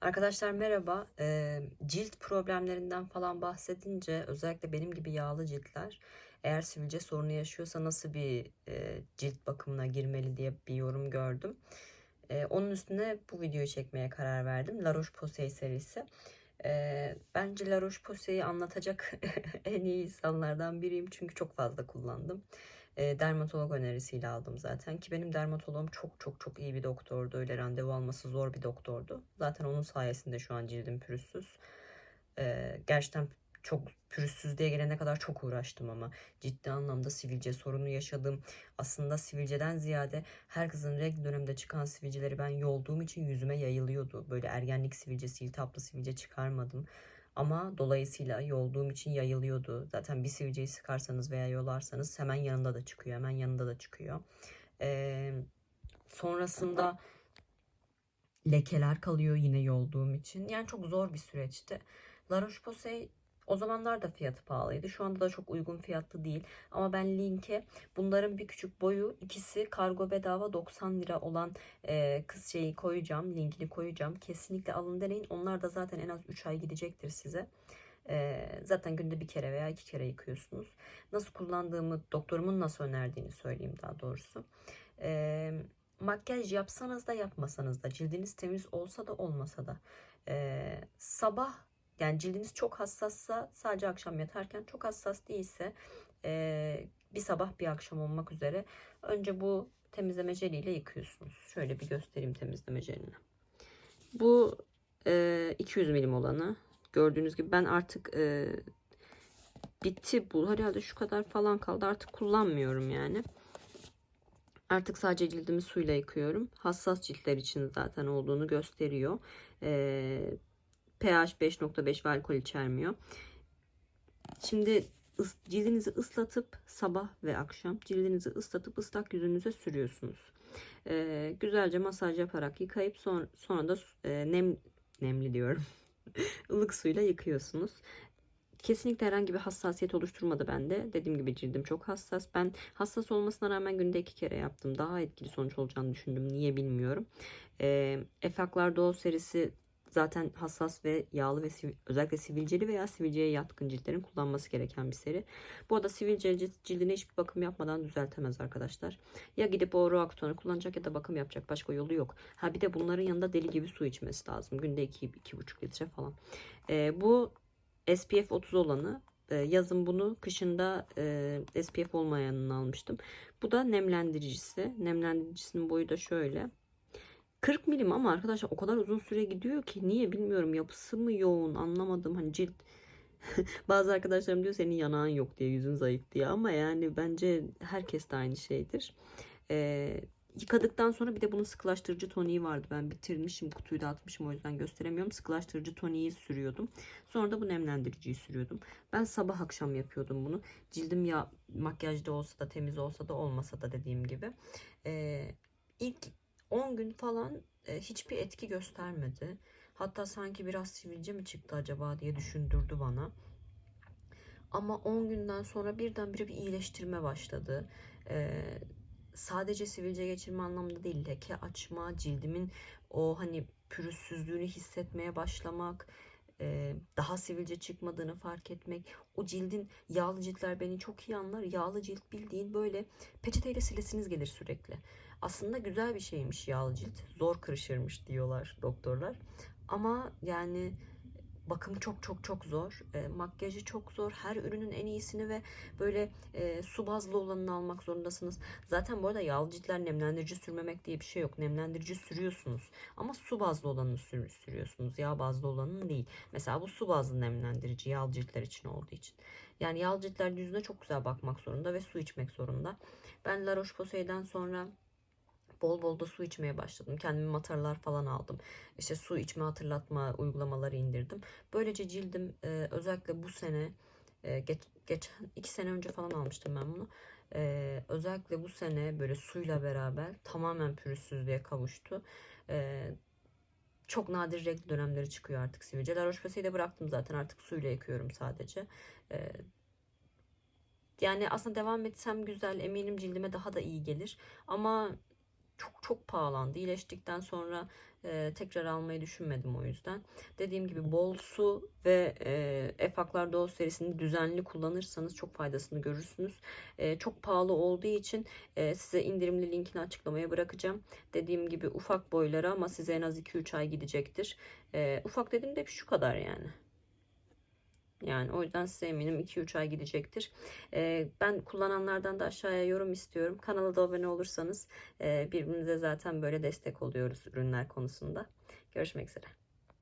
Arkadaşlar merhaba. Ee, cilt problemlerinden falan bahsedince özellikle benim gibi yağlı ciltler eğer sivilce sorunu yaşıyorsa nasıl bir e, cilt bakımına girmeli diye bir yorum gördüm. Ee, onun üstüne bu videoyu çekmeye karar verdim. La Roche-Posay serisi. Ee, bence La Roche-Posay'i anlatacak en iyi insanlardan biriyim çünkü çok fazla kullandım. Ee, dermatolog önerisiyle aldım zaten ki benim dermatologum çok çok çok iyi bir doktordu. Öyle randevu alması zor bir doktordu. Zaten onun sayesinde şu an cildim pürüzsüz. Ee, gerçekten çok pürüzsüz diye gelene kadar çok uğraştım ama ciddi anlamda sivilce sorunu yaşadım. Aslında sivilceden ziyade her kızın regl döneminde çıkan sivilceleri ben yolduğum için yüzüme yayılıyordu. Böyle ergenlik sivilcesi, iltihaplı sivilce çıkarmadım. Ama dolayısıyla yolduğum için yayılıyordu. Zaten bir sivilceyi sıkarsanız veya yolarsanız hemen yanında da çıkıyor. Hemen yanında da çıkıyor. Ee, sonrasında lekeler kalıyor yine yolduğum için. Yani çok zor bir süreçti. La Roche-Posay o zamanlar da fiyatı pahalıydı. Şu anda da çok uygun fiyatlı değil. Ama ben linke bunların bir küçük boyu ikisi kargo bedava 90 lira olan e, kız şeyi koyacağım. Linkini koyacağım. Kesinlikle alın deneyin. Onlar da zaten en az 3 ay gidecektir size. E, zaten günde bir kere veya iki kere yıkıyorsunuz. Nasıl kullandığımı, doktorumun nasıl önerdiğini söyleyeyim daha doğrusu. E, makyaj yapsanız da yapmasanız da cildiniz temiz olsa da olmasa da e, sabah yani cildiniz çok hassassa sadece akşam yatarken çok hassas değilse e, bir sabah bir akşam olmak üzere önce bu temizleme jeliyle yıkıyorsunuz. Şöyle bir göstereyim temizleme jelini. Bu e, 200 milim olanı. Gördüğünüz gibi ben artık e, bitti bu. Herhalde şu kadar falan kaldı. Artık kullanmıyorum yani. Artık sadece cildimi suyla yıkıyorum. Hassas ciltler için zaten olduğunu gösteriyor. Ee, pH 5.5 ve alkol içermiyor. Şimdi cildinizi ıslatıp sabah ve akşam cildinizi ıslatıp ıslak yüzünüze sürüyorsunuz. Ee, güzelce masaj yaparak yıkayıp sonra, sonra da e, nem nemli diyorum. ılık suyla yıkıyorsunuz. Kesinlikle herhangi bir hassasiyet oluşturmadı bende. Dediğim gibi cildim çok hassas. Ben hassas olmasına rağmen günde iki kere yaptım. Daha etkili sonuç olacağını düşündüm. Niye bilmiyorum. Ee, Efaklar Doğu serisi zaten hassas ve yağlı ve siv- özellikle sivilceli veya sivilceye yatkın ciltlerin kullanması gereken bir seri. Bu arada sivilce cildine hiçbir bakım yapmadan düzeltemez arkadaşlar. Ya gidip o Roaccutane kullanacak ya da bakım yapacak. Başka yolu yok. Ha bir de bunların yanında deli gibi su içmesi lazım. Günde 2-2,5 litre falan. Ee, bu SPF 30 olanı e, yazın bunu kışında e, SPF olmayanını almıştım. Bu da nemlendiricisi. Nemlendiricisinin boyu da şöyle. 40 milim ama arkadaşlar o kadar uzun süre gidiyor ki niye bilmiyorum yapısı mı yoğun anlamadım hani cilt bazı arkadaşlarım diyor senin yanağın yok diye yüzün zayıf diye ama yani bence herkes de aynı şeydir. Ee, yıkadıktan sonra bir de bunun sıkılaştırıcı toniği vardı. Ben bitirmişim kutuyu da atmışım o yüzden gösteremiyorum. Sıkılaştırıcı toniği sürüyordum. Sonra da bu nemlendiriciyi sürüyordum. Ben sabah akşam yapıyordum bunu. Cildim ya makyajda olsa da temiz olsa da olmasa da dediğim gibi. Ee, ilk 10 gün falan e, hiçbir etki göstermedi. Hatta sanki biraz sivilce mi çıktı acaba diye düşündürdü bana. Ama 10 günden sonra birdenbire bir iyileştirme başladı. Ee, sadece sivilce geçirme anlamda değil, leke açma, cildimin o hani pürüzsüzlüğünü hissetmeye başlamak, e, daha sivilce çıkmadığını fark etmek. O cildin yağlı ciltler beni çok iyi anlar. Yağlı cilt bildiğin böyle peçeteyle silesiniz gelir sürekli. Aslında güzel bir şeymiş yağlı cilt. Zor kırışırmış diyorlar doktorlar. Ama yani bakımı çok çok çok zor. E, makyajı çok zor. Her ürünün en iyisini ve böyle e, su bazlı olanını almak zorundasınız. Zaten bu arada yağlı ciltler nemlendirici sürmemek diye bir şey yok. Nemlendirici sürüyorsunuz. Ama su bazlı olanını sür, sürüyorsunuz. Yağ bazlı olanını değil. Mesela bu su bazlı nemlendirici yağlı ciltler için olduğu için. Yani yağlı ciltler yüzüne çok güzel bakmak zorunda ve su içmek zorunda. Ben La Roche-Posay'den sonra bol bol da su içmeye başladım. Kendime mataralar falan aldım. İşte su içme hatırlatma uygulamaları indirdim. Böylece cildim e, özellikle bu sene e, geç, geçen iki sene önce falan almıştım ben bunu. E, özellikle bu sene böyle suyla beraber tamamen pürüzsüzlüğe kavuştu. E, çok nadir regl dönemleri çıkıyor artık sivilce. La de bıraktım zaten artık suyla yıkıyorum sadece. E, yani aslında devam etsem güzel eminim cildime daha da iyi gelir. Ama çok çok pahalandı. İyileştikten sonra e, tekrar almayı düşünmedim o yüzden. Dediğim gibi bol su ve e, Efaklar Doğu serisini düzenli kullanırsanız çok faydasını görürsünüz. E, çok pahalı olduğu için e, size indirimli linkini açıklamaya bırakacağım. Dediğim gibi ufak boylara ama size en az 2-3 ay gidecektir. E, ufak dediğimde şu kadar yani. Yani o yüzden size eminim 2-3 ay gidecektir. Ee, ben kullananlardan da aşağıya yorum istiyorum. Kanala da abone olursanız e, birbirimize zaten böyle destek oluyoruz ürünler konusunda. Görüşmek üzere.